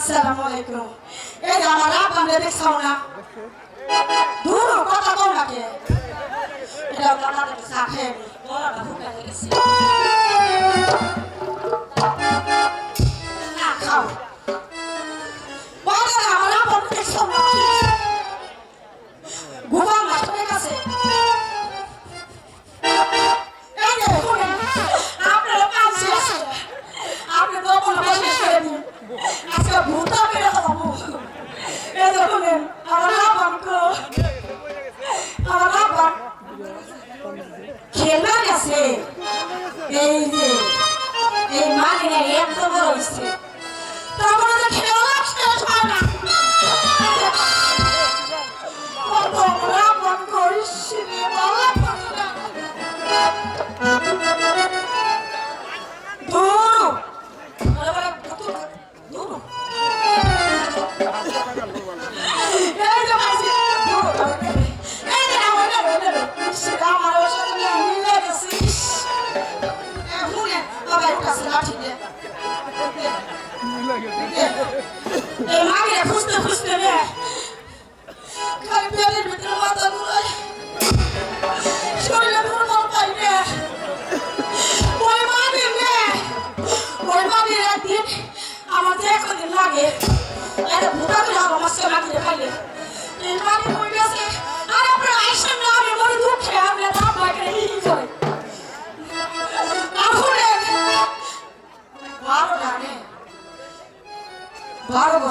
আসসালামু আলাইকুম। এই যে আমার আপনাদের না? দূর কথা কম নাকি এটা আমাদের সাথে Криворозький. এই মাকে খুঁজতে খুঁজতে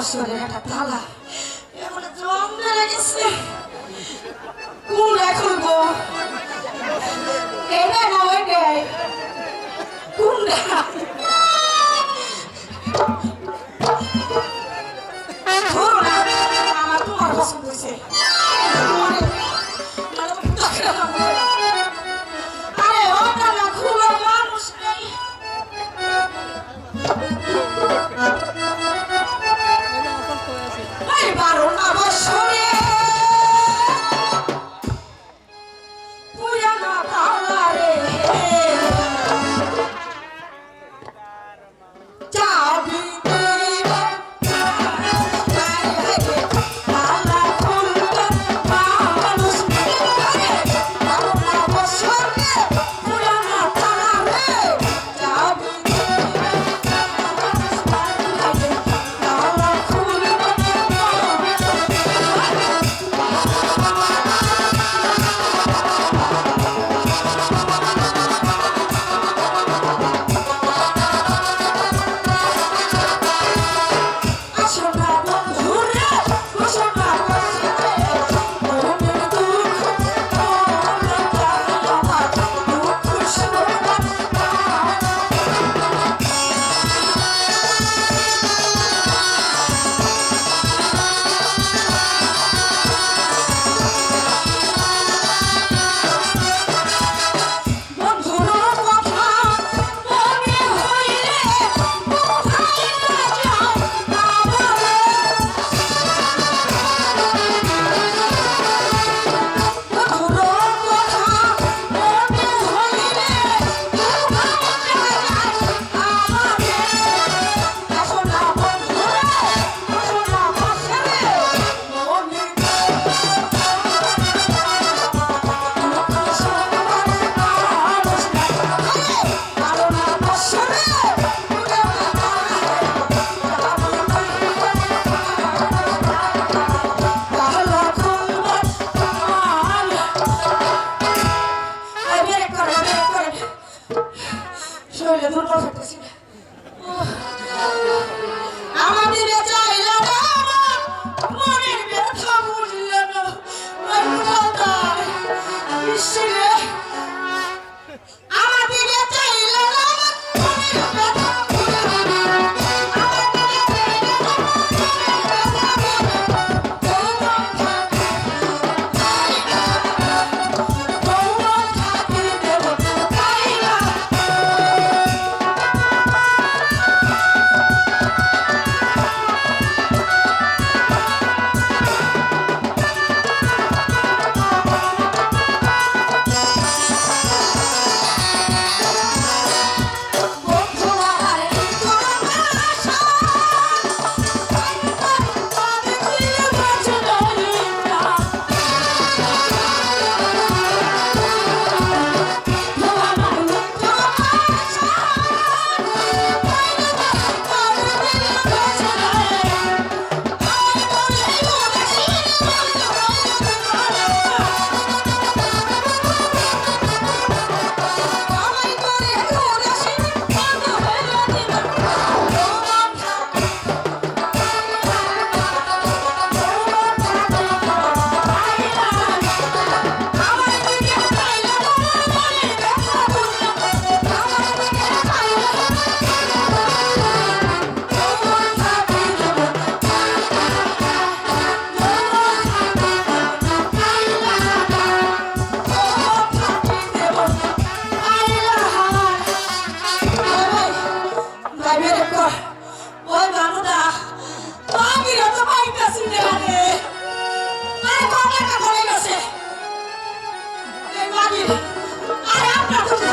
বছরের একটা তালা এখন জমতে লেগেছে কোন এখন গো? এটা না ওইটাই। কোনটা? আমার তোমার পছন্দ হয়েছে।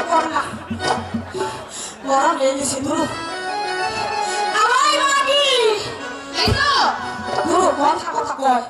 করলা বড় লেগেছে গুরু আমায় মাগি কথা কয়